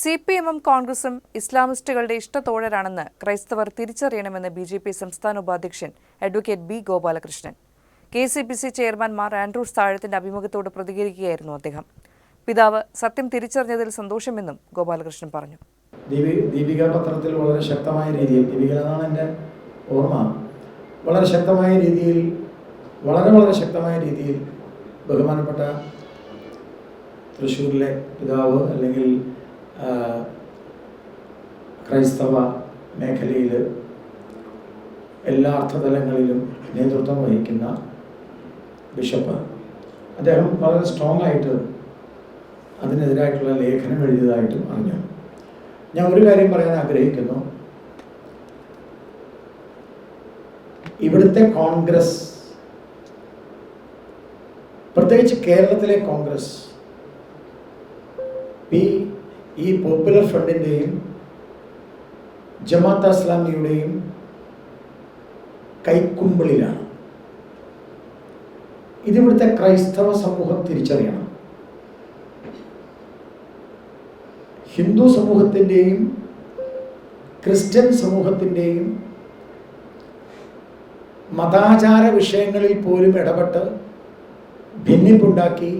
C P എമ്മും കോൺഗ്രസും ഇസ്ലാമിസ്റ്റുകളുടെ ഇഷ്ടത്തോഴരാണെന്ന് ക്രൈസ്തവർ തിരിച്ചറിയണമെന്ന് ബി ജെ പി സംസ്ഥാന ഉപാധ്യക്ഷൻ advocate B Gopalakrishnan. K C P C ചെയർമാൻമാർ Andrews താഴത്തിന്റെ അഭിമുഖത്തോട് പ്രതികരിക്കുകയായിരുന്നു അദ്ദേഹം. പിതാവ് സത്യം തിരിച്ചറിഞ്ഞതിൽ സന്തോഷമെന്നും ഗോപാലകൃഷ്ണൻ പറഞ്ഞു. ദീപി ദീപിക പത്രത്തിൽ വളരെ ശക്തമായ രീതിയിൽ ദീപിക എന്നാണ് എന്റെ ഓർമ്മ. വളരെ ശക്തമായ രീതിയിൽ വളരെ വളരെ ശക്തമായ രീതിയിൽ ബഹുമാനപ്പെട്ട തൃശ്ശൂരിലെ പിതാവ് അല്ലെങ്കിൽ ക്രൈസ്തവ മേഖലയിൽ എല്ലാ അർത്ഥതലങ്ങളിലും നേതൃത്വം വഹിക്കുന്ന ബിഷപ്പ്. അദ്ദേഹം വളരെ സ്ട്രോങ് ആയിട്ട് അതിനെതിരായിട്ടുള്ള ലേഖനം എഴുതിയതായിട്ടും അറിഞ്ഞു. ഞാൻ ഒരു കാര്യം പറയാൻ ആഗ്രഹിക്കുന്നു. ഇവിടുത്തെ കോൺഗ്രസ് പ്രത്യേകിച്ച് കേരളത്തിലെ കോൺഗ്രസ് ഈ പോപ്പുലർ ഫ്രണ്ടിന്റെയും ജമാഅത്ത് ഇസ്ലാമിയുടെയും കൈക്കുമ്പിളിലാണ്. ഇതിവിടുത്തെ ക്രൈസ്തവ സമൂഹം തിരിച്ചറിയണം. ഹിന്ദു സമൂഹത്തിന്റെയും ക്രിസ്ത്യൻ സമൂഹത്തിന്റെയും മതാചാര വിഷയങ്ങളിൽ പോലും ഇടപെട്ട് ഭിന്നിപ്പുണ്ടാക്കി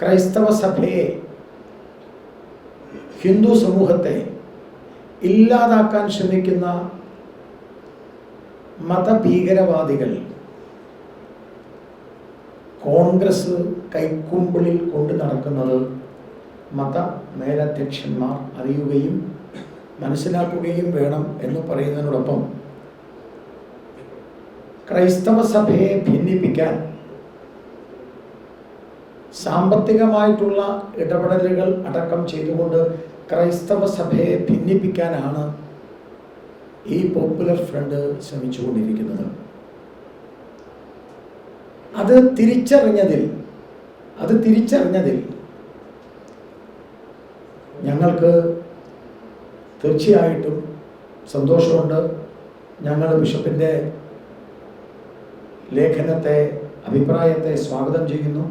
ക്രൈസ്തവ സഭയെ ഹിന്ദു സമൂഹത്തെ ഇല്ലാതാക്കാൻ ശ്രമിക്കുന്ന മതഭീകരവാദികൾ കോൺഗ്രസ് കൈക്കുമ്പിളിൽ കൊണ്ടു നടക്കുന്നത് മത മേലധ്യക്ഷന്മാർ അറിയുകയും മനസ്സിലാക്കുകയും വേണം എന്ന് പറയുന്നതിനോടൊപ്പം ക്രൈസ്തവ സഭയെ ഭിന്നിപ്പിക്കാൻ സാമ്പത്തികമായിട്ടുള്ള ഇടപെടലുകൾ അടക്കം ചെയ്തുകൊണ്ട് ക്രൈസ്തവ സഭയെ ഭിന്നിപ്പിക്കാനാണ് ഈ പോപ്പുലർ ഫ്രണ്ട് ശ്രമിച്ചുകൊണ്ടിരിക്കുന്നത്. അത് തിരിച്ചറിഞ്ഞതിൽ അത് തിരിച്ചറിഞ്ഞതിൽ ഞങ്ങൾക്ക് തീർച്ചയായിട്ടും സന്തോഷമുണ്ട്. ഞങ്ങൾ ബിഷപ്പിന്റെ ലേഖനത്തെ അഭിപ്രായത്തെ സ്വാഗതം ചെയ്യുന്നു.